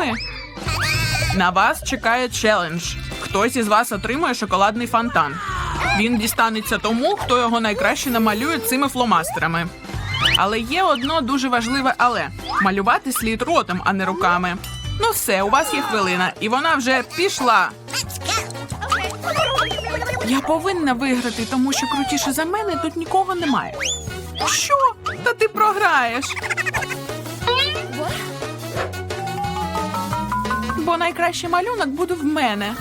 ними. На вас чекає челендж. Хтось із вас отримує шоколадний фонтан. Він дістанеться тому, хто його найкраще намалює цими фломастерами. Але є одно дуже важливе але малювати слід ротом, а не руками. Ну все, у вас є хвилина, і вона вже пішла. Я повинна виграти, тому що крутіше за мене тут нікого немає. Що? Та ти програєш. Бо найкращий малюнок буде в мене.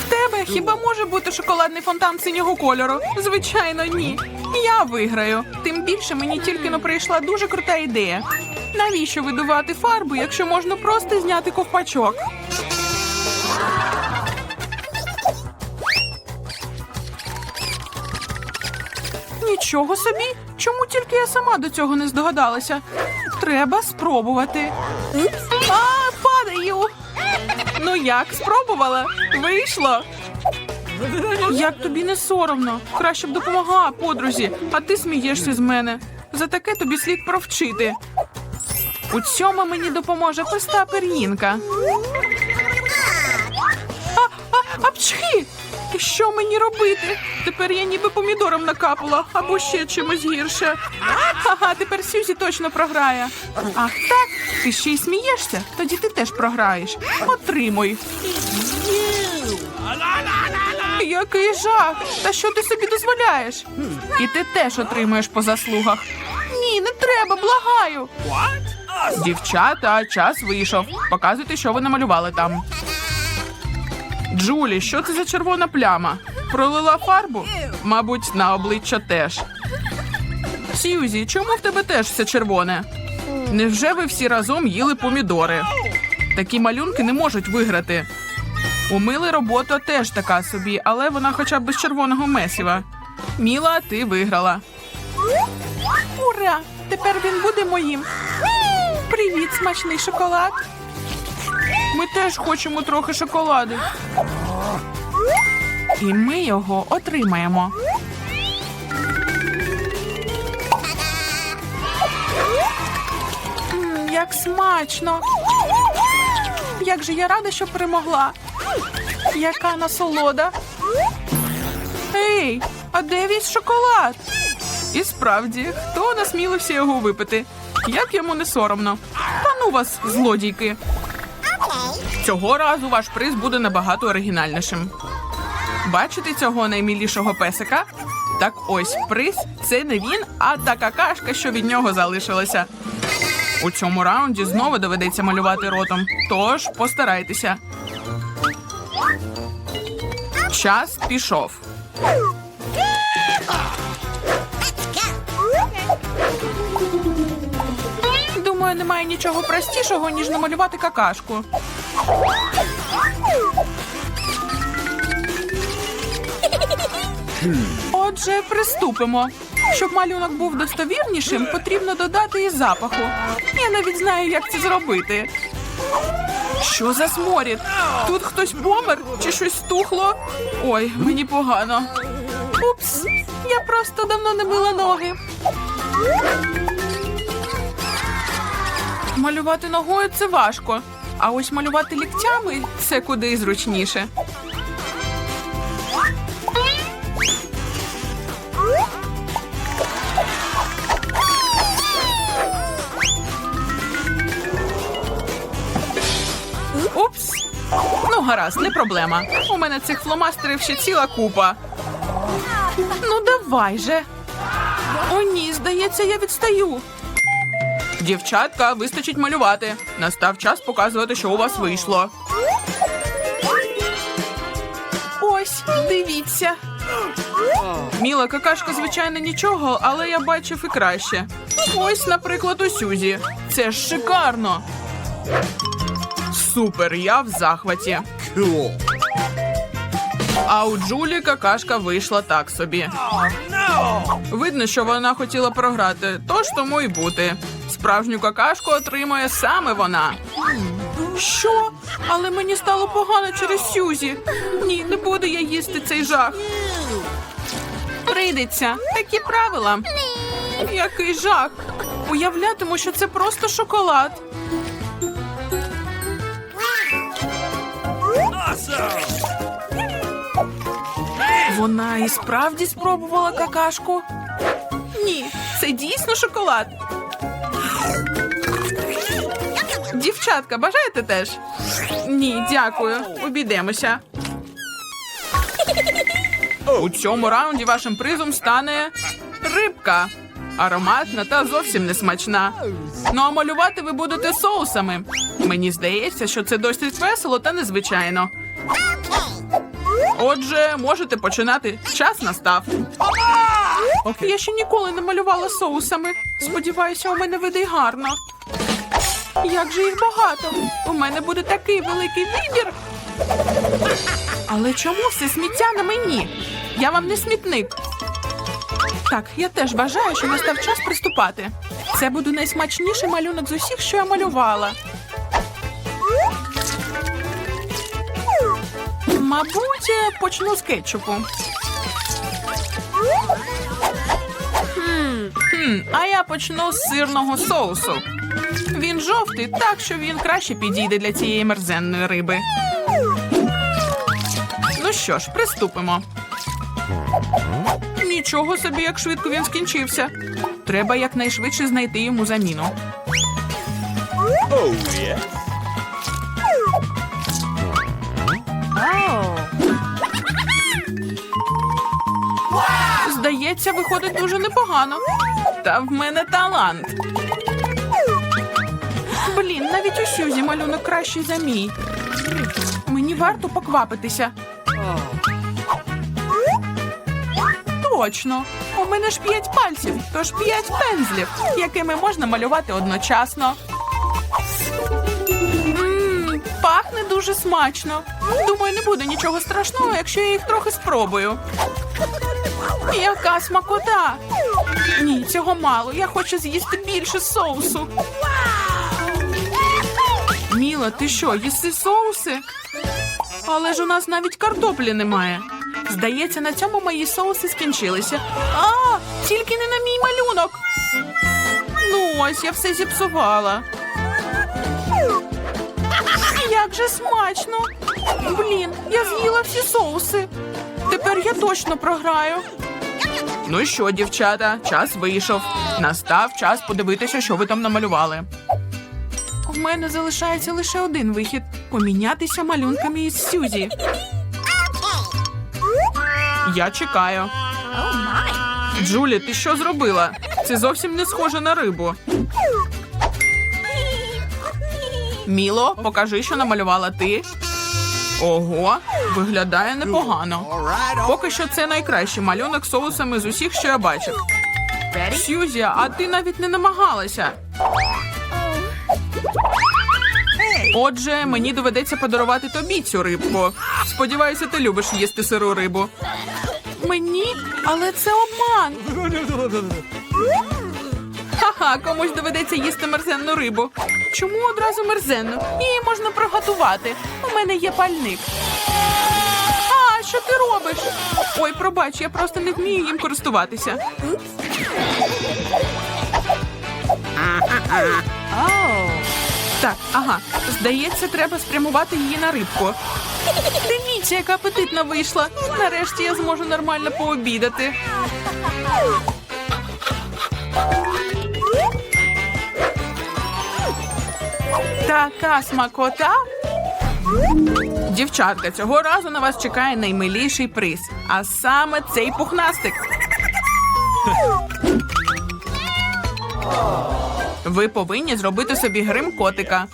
В тебе хіба може бути шоколадний фонтан синього кольору? Звичайно, ні. Я виграю. Тим більше мені тільки но прийшла дуже крута ідея. Навіщо видувати фарбу, якщо можна просто зняти ковпачок? Нічого собі. Чому тільки я сама до цього не здогадалася? Треба спробувати. А, падаю. Ну як, спробувала? Вийшло. Як тобі не соромно? Краще б допомогла подрузі, а ти смієшся з мене. За таке тобі слід провчити. У цьому мені допоможе проста пер'їнка. Що мені робити? Тепер я ніби помідором накапала або ще чимось гірше. Ага, тепер Сюзі точно програє. Ах, так? Ти ще й смієшся? Тоді ти теж програєш. Отримуй. Який жах! Та що ти собі дозволяєш? І ти теж отримуєш по заслугах. Ні, не треба, благаю. Дівчата, час вийшов. Показуйте, що ви намалювали там. Джулі, що це за червона пляма? Пролила фарбу? Мабуть, на обличчя теж. Сьюзі, чому в тебе теж все червоне? Невже ви всі разом їли помідори? Такі малюнки не можуть виграти. У Мили робота теж така собі, але вона хоча б без червоного месіва. Міла, ти виграла. Ура! Тепер він буде моїм. Привіт, смачний шоколад. Ми теж хочемо трохи шоколаду. І ми його отримаємо. Як смачно! Як же я рада, що перемогла. Яка насолода. Ей, а де весь шоколад? І справді, хто насмілився його випити? Як йому не соромно. Та ну вас, злодійки. Цього разу ваш приз буде набагато оригінальнішим. Бачите цього наймілішого песика? Так ось приз це не він, а та какашка, що від нього залишилася. У цьому раунді знову доведеться малювати ротом. Тож постарайтеся. Час пішов. Думаю, немає нічого простішого, ніж намалювати какашку. Отже, приступимо. Щоб малюнок був достовірнішим, потрібно додати і запаху. Я навіть знаю, як це зробити. Що за сморід? Тут хтось помер чи щось стухло? Ой, мені погано. Упс, я просто давно не мила ноги. Малювати ногою це важко, а ось малювати ліктями це куди зручніше. Упс. Ну, гаразд, не проблема. У мене цих фломастерів ще ціла купа. Ну, давай же. О, ні, здається, я відстаю. Дівчатка, вистачить малювати. Настав час показувати, що у вас вийшло. Ось, дивіться. Міла какашка, звичайно, нічого, але я бачив і краще. Ось, наприклад, у Сюзі. Це ж шикарно. Супер, я в захваті. А у Джулі какашка вийшла так собі. Видно, що вона хотіла програти, тож тому й бути. Справжню какашку отримує саме вона. Що? Але мені стало погано через Сюзі. Ні, не буду я їсти цей жах. прийдеться. Такі правила. Який жах. Уявлятиму, що це просто шоколад. Вона і справді спробувала какашку. Ні, це дійсно шоколад. Дівчатка, бажаєте теж? Ні, дякую. Обійдемося. У цьому раунді вашим призом стане рибка. Ароматна та зовсім не смачна. Ну а малювати ви будете соусами. Мені здається, що це досить весело та незвичайно. Отже, можете починати. Час настав. Я ще ніколи не малювала соусами. Сподіваюся, у мене вийде гарно. Як же їх багато? У мене буде такий великий вибір. Але чому все сміття на мені? Я вам не смітник. Так, я теж вважаю, що настав час приступати. Це буде найсмачніший малюнок з усіх, що я малювала. Мабуть, е, почну з кетчупу. Хм, а я почну з сирного соусу. Він жовтий, так що він краще підійде для цієї мерзенної риби. Ну що ж, приступимо. Нічого собі, як швидко він скінчився. Треба якнайшвидше знайти йому заміну. Здається, виходить дуже непогано. Та в мене талант. Блін, навіть у Сюзі малюнок кращий за мій. Мені варто поквапитися. Точно. У мене ж п'ять пальців, тож п'ять пензлів, якими можна малювати одночасно. Пахне дуже смачно. Думаю, не буде нічого страшного, якщо я їх трохи спробую. Яка смакота! Ні, цього мало. Я хочу з'їсти більше соусу. Міла, ти що, їси соуси? Але ж у нас навіть картоплі немає. Здається, на цьому мої соуси скінчилися. А, тільки не на мій малюнок. Ну ось, я все зіпсувала. Як же смачно! Блін, я з'їла всі соуси. Тепер я точно програю. Ну що, дівчата, час вийшов. Настав час подивитися, що ви там намалювали. У мене залишається лише один вихід помінятися малюнками із Сюзі. Я чекаю. Джулі, ти що зробила? Це зовсім не схоже на рибу. Міло, покажи, що намалювала ти. Ого, виглядає непогано. Поки що це найкращий малюнок соусами з усіх, що я бачив. Сюзі, а ти навіть не намагалася. Отже, мені доведеться подарувати тобі цю рибку. Сподіваюся, ти любиш їсти сиру рибу. Мені? Але це обман. Ха-ха, комусь доведеться їсти мерзенну рибу. Чому одразу мерзенну? Її можна приготувати. У мене є пальник. А, що ти робиш? Ой, пробач, я просто не вмію їм користуватися. Так, ага. Здається, треба спрямувати її на рибку. Дивіться, яка апетитна вийшла. Нарешті я зможу нормально пообідати. Така смакота. Дівчатка, цього разу на вас чекає наймиліший приз, а саме цей пухнастик. Ви повинні зробити собі грим котика.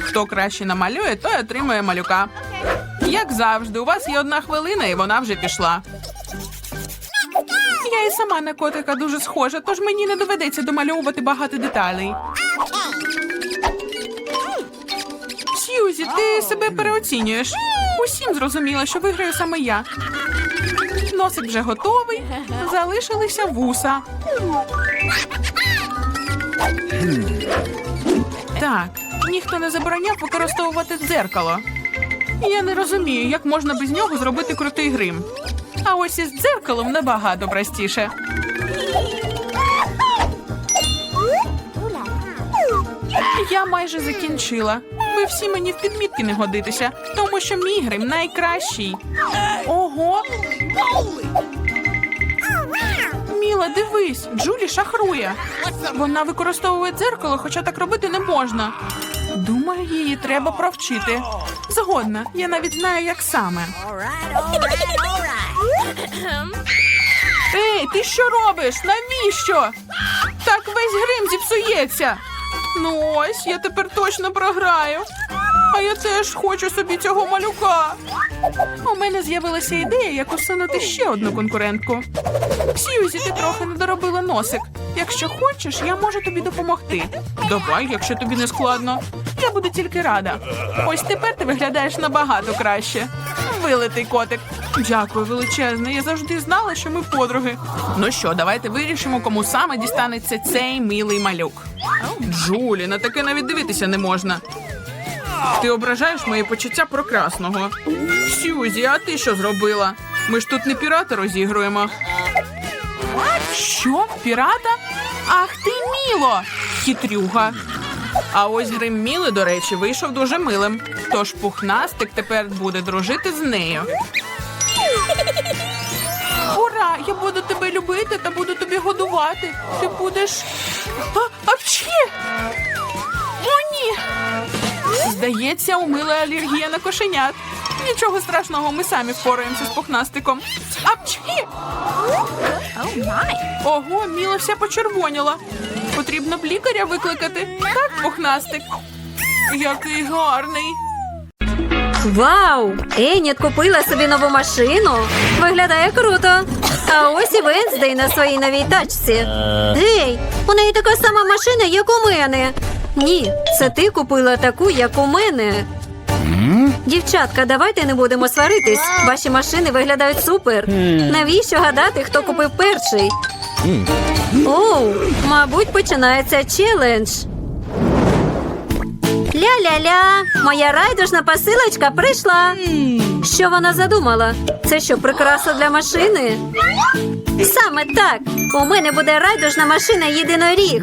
Хто краще намалює, той отримує малюка. Як завжди, у вас є одна хвилина, і вона вже пішла. Я і сама на котика дуже схожа, тож мені не доведеться домальовувати багато деталей. Сьюзі, ти себе переоцінюєш. Усім зрозуміло, що виграю саме я. Носик вже готовий. Залишилися вуса. Так, ніхто не забороняв використовувати дзеркало. Я не розумію, як можна без нього зробити крутий грим. А ось із дзеркалом набагато простіше. Я майже закінчила. Ви всі мені в підмітки не годитеся, тому що мій грим найкращий. Ого! Міла, дивись, Джулі шахрує. Вона використовує дзеркало, хоча так робити не можна. Думаю, її треба провчити. Згодна, я навіть знаю, як саме. Ей, ти що робиш? Навіщо? Так весь грим зіпсується. Ну ось, я тепер точно програю. А я теж хочу собі цього малюка. У мене з'явилася ідея, як усунути ще одну конкурентку. Сьюзі, ти трохи не доробила носик. Якщо хочеш, я можу тобі допомогти. Давай, якщо тобі не складно. Я буду тільки рада. Ось тепер ти виглядаєш набагато краще. Вилитий котик. Дякую, величезне. Я завжди знала, що ми подруги. Ну що, давайте вирішимо, кому саме дістанеться цей милий малюк. Джулі, на таке навіть дивитися не можна. Ти ображаєш мої почуття прекрасного. Сюзі, а ти що зробила? Ми ж тут не пірата розігруємо. Що? Пірата? Ах ти міло! Хитрюга. А ось грим Міли, до речі, вийшов дуже милим. Тож пухнастик тепер буде дружити з нею. Ура! Я буду тебе любити та буду тобі годувати. Ти будеш. А, апчхі! Здається, у Мили алергія на кошенят. Нічого страшного, ми самі впораємося з пухнастиком. Апчхі! Ого, Міла вся почервоніла. Потрібно б лікаря викликати. Так, пухнастик. Який гарний. Вау! Еніт купила собі нову машину. Виглядає круто. А ось і Венздей на своїй новій тачці. Гей, у неї така сама машина, як у мене. Ні, це ти купила таку, як у мене. Дівчатка, давайте не будемо сваритись. Ваші машини виглядають супер. Навіщо гадати, хто купив перший? Оу, мабуть, починається челендж. Ля-ля-ля, моя райдужна посилочка прийшла. Що вона задумала? Це що, прикраса для машини? Саме так. У мене буде райдужна машина єдиноріг.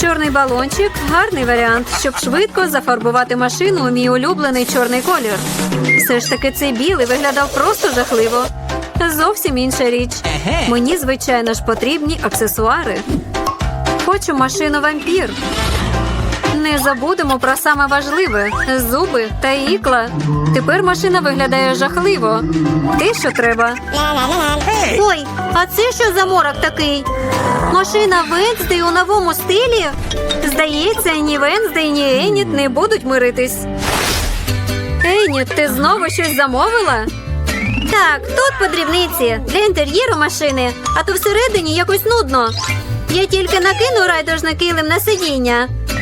Чорний балончик гарний варіант, щоб швидко зафарбувати машину у мій улюблений чорний колір. Все ж таки цей білий виглядав просто жахливо. Зовсім інша річ. Мені, звичайно ж, потрібні аксесуари. Хочу машину вампір. Не забудемо про саме важливе зуби та ікла. Тепер машина виглядає жахливо. Те, що треба. Ой, а це що за морок такий? Машина Венздей у новому стилі? Здається, ні Венздей, ні Еніт не будуть миритись. Еніт, ти знову щось замовила? Так, тут подрібниці для інтер'єру машини, а то всередині якось нудно. Я тільки накину райдужний килим на сидіння.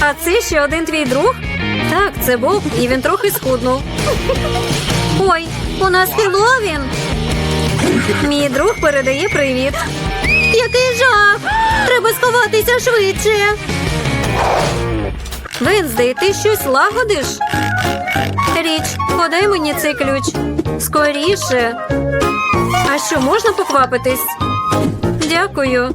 А це ще один твій друг? Так, це Боб, і він трохи схуднув. Ой, у нас Хеллоуін. Мій друг передає привіт. Який жах! Треба сховатися швидше. Венздей, ти щось лагодиш? Річ, подай мені цей ключ. Скоріше. А що, можна поквапитись? Дякую.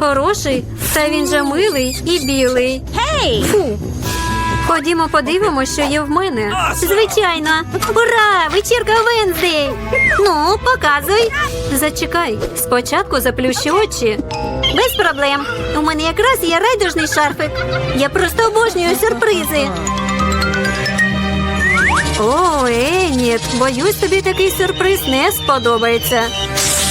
Хороший, та він же милий і білий. Гей! Фу. Ходімо, подивимося, що є в мене. Звичайно. Ура! Вечірка Венздей! Ну, показуй. Зачекай, спочатку заплющи очі. Без проблем. У мене якраз є райдужний шарфик. Я просто обожнюю сюрпризи. О, Еніт, боюсь, тобі такий сюрприз не сподобається.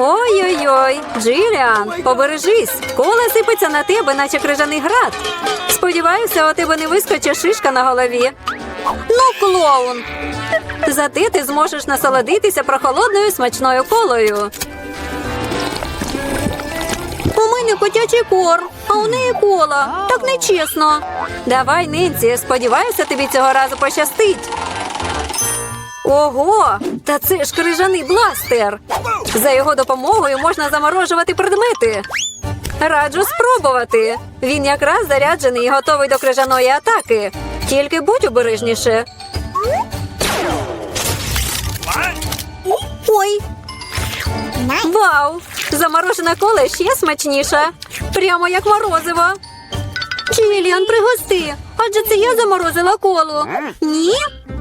Ой-ой-ой, Джиліан, побережись. Кола сипеться на тебе, наче крижаний град. Сподіваюся, у тебе не вискочить шишка на голові. Ну, клоун. Зате ти зможеш насолодитися прохолодною смачною колою. У мене котячий корм, а у неї кола. Так нечесно. Давай, Ненці, сподіваюся, тобі цього разу пощастить. Ого, та це ж крижаний бластер. За його допомогою можна заморожувати предмети. Раджу спробувати. Він якраз заряджений і готовий до крижаної атаки. Тільки будь обережніше. Ой. Вау! Заморожена кола ще смачніша. Прямо як морозиво. Чиліан, пригости. Адже це я заморозила колу. Ні?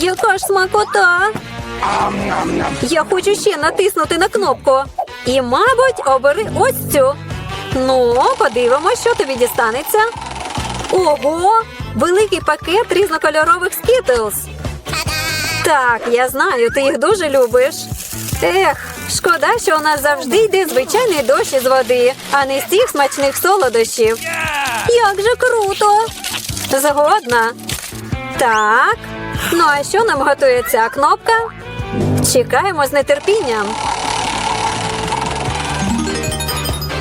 Яка ж смакота! Я хочу ще натиснути на кнопку. І, мабуть, обери ось цю. Ну, подивимось, що тобі дістанеться. Ого! Великий пакет різнокольорових скітлз. Так, я знаю, ти їх дуже любиш. Ех, шкода, що у нас завжди йде звичайний дощ із води, а не з цих смачних солодощів. Як же круто! Згодна. Так. Ну а що нам готує ця кнопка? Чекаємо з нетерпінням.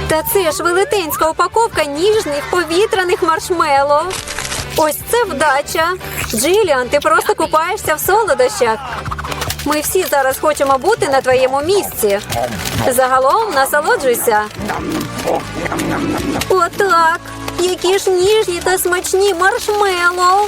Та це ж велетенська упаковка ніжних повітряних маршмеллоу. Ось це вдача. Джиліан, ти просто купаєшся в солодощах. Ми всі зараз хочемо бути на твоєму місці. Загалом насолоджуйся. Отак. Які ж ніжні та смачні маршмеллоу.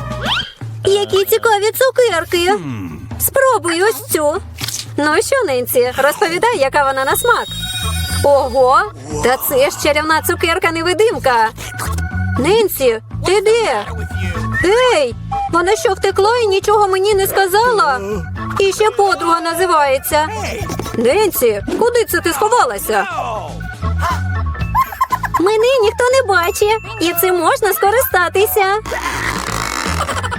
Які цікаві цукерки. Спробуй ось цю. Ну що, Ненсі, розповідай, яка вона на смак. Ого, та це ж чарівна цукерка невидимка. Ненсі, ти де? Ей, вона що втекла і нічого мені не сказала? І ще подруга називається. Ненсі, куди це ти сховалася? Мене ніхто не бачить, і цим можна скористатися.